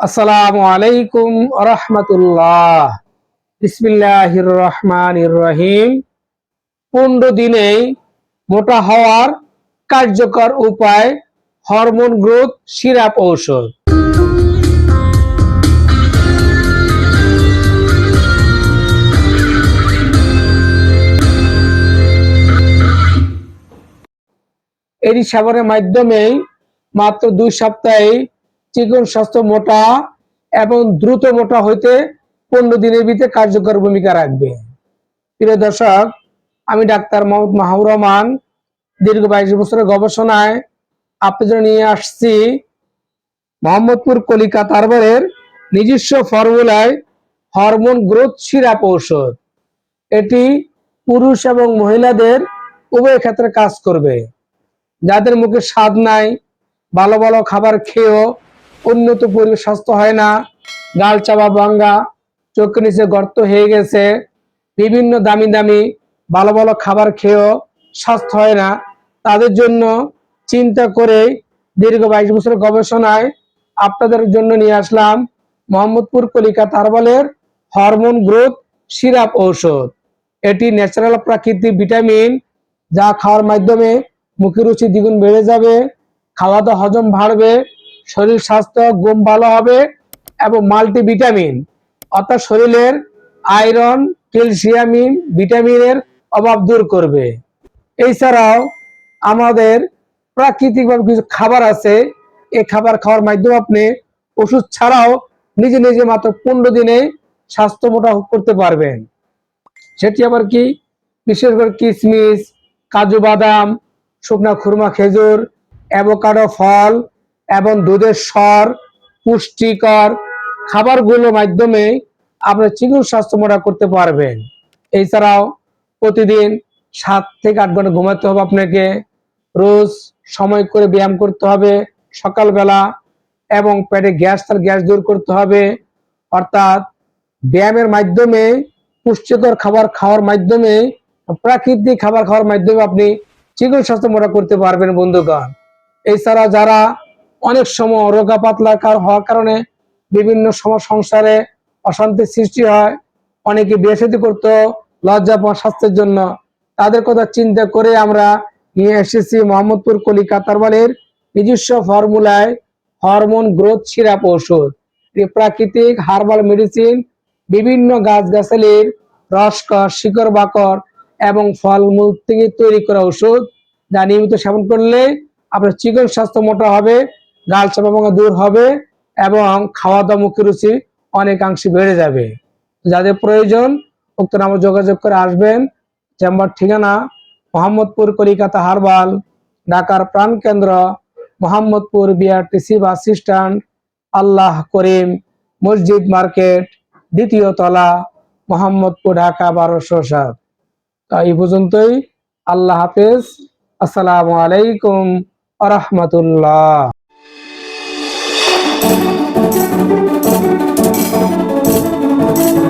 আসসালামু আলাইকুম রহমতুল্লাহ বিসমিল্লাহির রহমানির রহিম পনেরো দিনেই মোটা হওয়ার কার্যকর উপায় হরমোন গ্রোথ, সিরাপ, ঔষধ। এটি সেবনের মাধ্যমেই মাত্র দুই সপ্তাহে চিকন স্বাস্থ্য মোটা এবং দ্রুত মোটা হইতে পনেরো দিনের ভিতরে কার্যকর ভূমিকা রাখবে। প্রিয় দর্শক, আমি ডাক্তার মোহাম্মদ মাহবুর রহমান, দীর্ঘ বাইশ বছরের গবেষণায় আপনাদের নিয়ে আসছি মোহাম্মদপুর কলিকা তারবারের নিজস্ব ফর্মুলায় হরমোন গ্রোথ সিরাপ ঔষধ। এটি পুরুষ এবং মহিলাদের উভয় ক্ষেত্রে কাজ করবে। যাদের মুখে স্বাদ নাই, ভালো ভালো খাবার খেয়েও উন্নত পরিবেশ, স্বাস্থ্য হয় না। গাল চাপা ভাঙ্গা, চোখ নিচে গর্ত হয়ে গেছে। বিভিন্ন দামি দামি, ভালো ভালো খাবার খেয়েও স্বাস্থ্য হয় না। তাদের জন্য চিন্তা করে দীর্ঘ বাইশ বছরের গবেষণায় আপনাদের জন্য নিয়ে আসলাম মোহাম্মদপুর কলিকা তারবালের হরমোন গ্রোথ সিরাপ ঔষধ। এটি ন্যাচারাল প্রাকৃতিক ভিটামিন যা খাওয়ার মাধ্যমে মুখের রুচি দ্বিগুণ বেড়ে যাবে খাওয়া দাওয়া হজম বাড়বে শরীর স্বাস্থ্য ঘুম ভালো হবে এবং মাল্টিভিটামিন অর্থাৎ শরীরের আয়রন ক্যালসিয়ামিন ভিটামিনের অভাব দূর করবে। এছাড়াও আমাদের প্রাকৃতিকভাবে কিছু খাবার আছে, এই খাবার খাওয়ার মাধ্যমে আপনি ওষুধ ছাড়াও নিজে নিজে মাত্র পনেরো দিনে স্বাস্থ্য মোটা করতে পারবেন। সেটি আবার কি? বিশেষ করে কিশমিশ কাজু বাদাম, শুকনা খুরমা খেজুর, অ্যাভোকাডো, ফল এবং দুধের স্বর পুষ্টিকর খাবারগুলোর মাধ্যমে আপনার চিকন স্বাস্থ্য মোটা করতে পারবেন। এছাড়াও প্রতিদিন সাত থেকে আট ঘণ্টা ঘুমাতে হবে আপনাকে। রোজ সময় করে ব্যায়াম করতে হবে সকালবেলা এবং পেটে গ্যাস তার গ্যাস দূর করতে হবে। অর্থাৎ ব্যায়ামের মাধ্যমে, পুষ্টিকর খাবার খাওয়ার মাধ্যমে, প্রাকৃতিক খাবার খাওয়ার মাধ্যমে আপনি চিকন স্বাস্থ্য মোটা করতে পারবেন বন্ধুগণ। এছাড়া যারা অনেক সময় রোগা পাতলা হওয়ার কারণে বিভিন্ন সময় সংসারে অশান্তির সৃষ্টি হয়। অনেকে বিয়ে করতো, লজ্জা পাওয়া স্বাস্থ্যের জন্য। তাদের কথা চিন্তা করে আমরা নিয়ে এসেছি মোহাম্মদপুর কলিকা তারবালের নিজস্ব ফর্মুলায় হরমোন গ্রোথ সিরাপ ওষুধ। প্রাকৃতিক হার্বাল মেডিসিন, বিভিন্ন গাছগাছালির রসকর শিকড় বাকর এবং ফলমূল থেকে তৈরি করা ওষুধ। যা নিয়মিত সেবন করলে আপনার চিকন স্বাস্থ্য মোটা হবে। গাল চাপা ভাঙা দূর হবে এবং খাওয়া দাওয়া মুখের রুচি অনেকাংশে বেড়ে যাবে। যাদের প্রয়োজন, উক্ত নামে যোগাযোগ করে আসবেন। চেম্বার ঠিকানা, মোহাম্মদপুর, কলিকাতা, হারবাল, ঢাকার প্রাণ কেন্দ্র, Mohammadpur BRTC bus stand, Allah Karim, Masjid market, দ্বিতীয় তলা, মোহাম্মদপুর, ঢাকা, বারোশো সাত। এই পর্যন্তই। আল্লাহ হাফেজ। আসসালামু আলাইকুম আ Thank you.